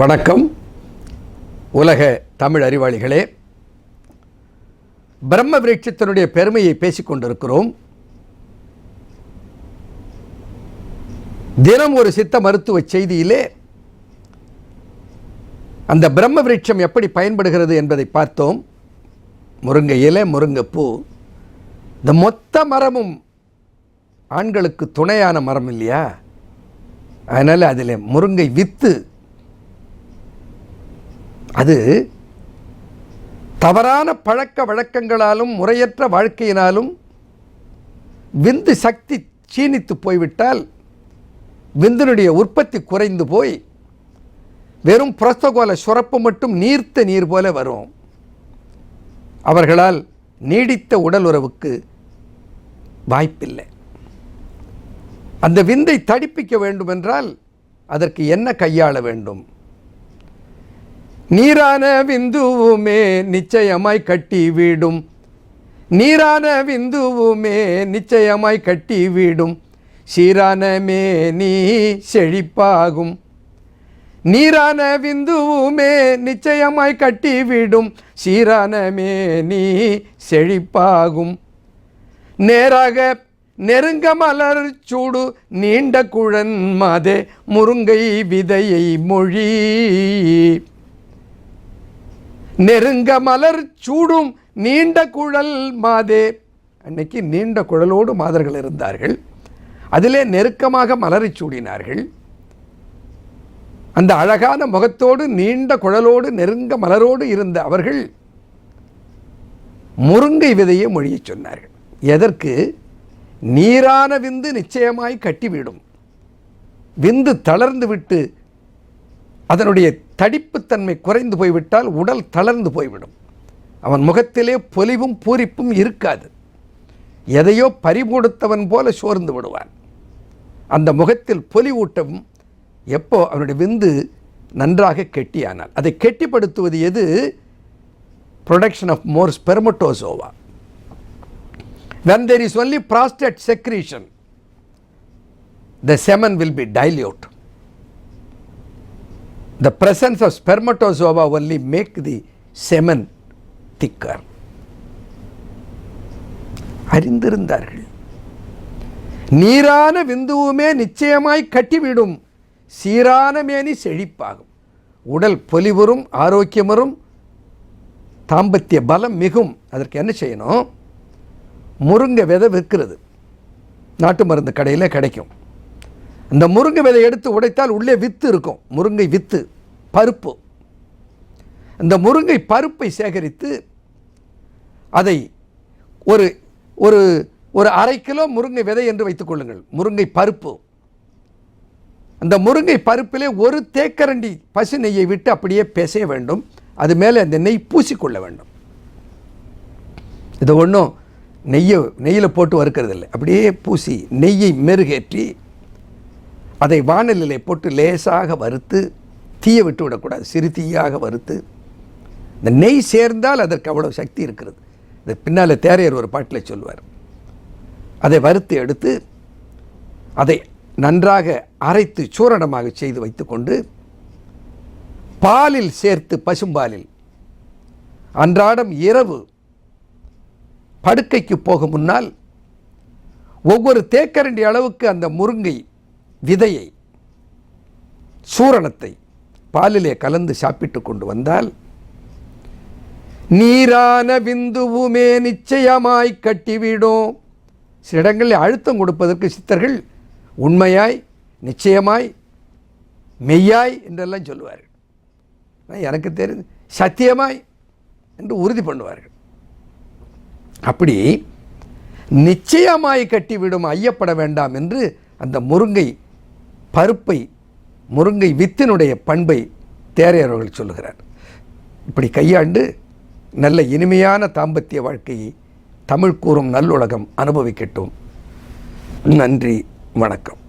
வணக்கம். உலக தமிழ் அறிவாளிகளே பிரம்ம விருட்சத்தினுடைய பெருமையை பேசிக்கொண்டிருக்கிறோம் தினம் ஒரு சித்த மருத்துவ செய்தியிலே அந்த பிரம்ம விருட்சம் எப்படி பயன்படுகிறது என்பதை பார்த்தோம். முருங்கை இலை முருங்கைப்பூ இந்த மொத்த மரமும் ஆண்களுக்கு துணையான மரம் இல்லையா? அதனால் அதில் முருங்கை வித்து அது தவறான பழக்க வழக்கங்களாலும் முறையற்ற வாழ்க்கையினாலும் விந்து சக்தி சீனித்து போய்விட்டால் விந்தினுடைய உற்பத்தி குறைந்து போய் வெறும் புரஸ்தகோல சுரப்பு மட்டும் நீர்த்த நீர் போல வரும். அவர்களால் நீடித்த உடல் உறவுக்கு வாய்ப்பில்லை. அந்த விந்தை தடிப்பிக்க வேண்டுமென்றால் அதற்கு என்ன கையாள வேண்டும்? நீரான விந்துவுமே நிச்சயமாய் கட்டி வீடும் நீரான விந்துவுமே நிச்சயமாய் கட்டி வீடும் சீரானமே நீ செழிப்பாகும். நீரான விந்துவுமே நிச்சயமாய் கட்டி வீடும் சீரானமே நீ செழிப்பாகும். நேராக நெருங்க மலர் சூடு நீண்ட குழன் மாதே முருங்கை விதையை மொழி. நெருங்க மலர் சூடும் நீண்ட குழல் மாதே. அன்னைக்கு நீண்ட குழலோடு மாதர்கள் இருந்தார்கள். அதிலே நெருக்கமாக மலரை சூடினார்கள். அந்த அழகான முகத்தோடு நீண்ட குழலோடு நெருங்க மலரோடு இருந்த அவர்கள் முருங்கை விதையை மொழியச் சொன்னார்கள். எதற்கு? நீரான விந்து நிச்சயமாய் கட்டிவிடும். விந்து தளர்ந்து விட்டு அதனுடைய தடிப்புத்தன்மை குறைந்து போய்விட்டால் உடல் தளர்ந்து போய்விடும். அவன் முகத்திலே பொலிவும் பூரிப்பும் இருக்காது. எதையோ பறிமுடுத்தவன் போல சோர்ந்து விடுவான். அந்த முகத்தில் பொலிவூட்டவும் எப்போ அவனுடைய விந்து நன்றாக கெட்டியானால். அதை கெட்டிப்படுத்துவது எது? Production of more spermatozoa when there is only prostate secretion the semen will be dilute the presence of spermatozoa only make the semen thicker. அறிந்திருந்தார்கள். நீரான விந்துவுமே நிச்சயமாய் கட்டிவிடும். சீரான மேனி செழிப்பாகும். உடல் பொலிவுறும் ஆரோக்கியமரும் தாம்பத்திய பலம் மிகும். அதற்கு என்ன செய்யணும்? முருங்கை விதை விற்கிறது. நாட்டு மருந்து கடையில் கிடைக்கும். இந்த முருங்கை விதை எடுத்து உடைத்தால் உள்ளே வித்து இருக்கும். முருங்கை வித்து பருப்பு. இந்த முருங்கை பருப்பை சேகரித்து அதை ஒரு ஒரு ஒரு அரை கிலோ முருங்கை விதை என்று வைத்துக்கொள்ளுங்கள் முருங்கை பருப்பு. அந்த முருங்கை பருப்பிலே ஒரு தேக்கரண்டி பசு நெய்யை விட்டு அப்படியே பிசைய வேண்டும். அது மேலே அந்த நெய் பூசிக்கொள்ள வேண்டும். இது ஒன்றும் நெய்யை நெய்யில் போட்டு வறுக்கிறது இல்லை அப்படியே பூசி நெய்யை மெருகேற்றி அதை வானலிலே போட்டு லேசாக வறுத்து தீயை விட்டு விடக்கூடாது சிறு தீயாக வறுத்து. இந்த நெய் சேர்ந்தால் அதற்கு அவ்வளோ சக்தி இருக்கிறது. இது பின்னால் தேரையர் ஒரு பாட்டில் சொல்லுவார். அதை வறுத்து எடுத்து அதை நன்றாக அரைத்து சூரணமாக செய்து வைத்துக்கொண்டு பாலில் சேர்த்து பசும்பாலில். அன்றாடம் இரவு படுக்கைக்கு போக முன்னால் ஒவ்வொரு தேக்கரண்டி அளவுக்கு அந்த முருங்கை விதையை சூரணத்தை பாலிலே கலந்து சாப்பிட்டு கொண்டு வந்தால் நீரான விந்துவுமே நிச்சயமாய் கட்டிவிடும். சில இடங்களில் அழுத்தம் கொடுப்பதற்கு சித்தர்கள் உண்மையாய் நிச்சயமாய் மெய்யாய் என்றெல்லாம் சொல்லுவார்கள். எனக்கு தெரிந்து சத்தியமாய் என்று உறுதி பண்ணுவார்கள். அப்படி நிச்சயமாய் கட்டிவிடும் ஐயப்பட வேண்டாம் என்று அந்த முருங்கை பருப்பை முருங்கை வித்தினுடைய பண்பை தேரையர்கள் சொல்லுகிறார். இப்படி கையாண்டு நல்ல இனிமையான தாம்பத்திய வாழ்க்கையை தமிழ் கூறும் நல்லுலகம் அனுபவிக்கட்டும். நன்றி வணக்கம்.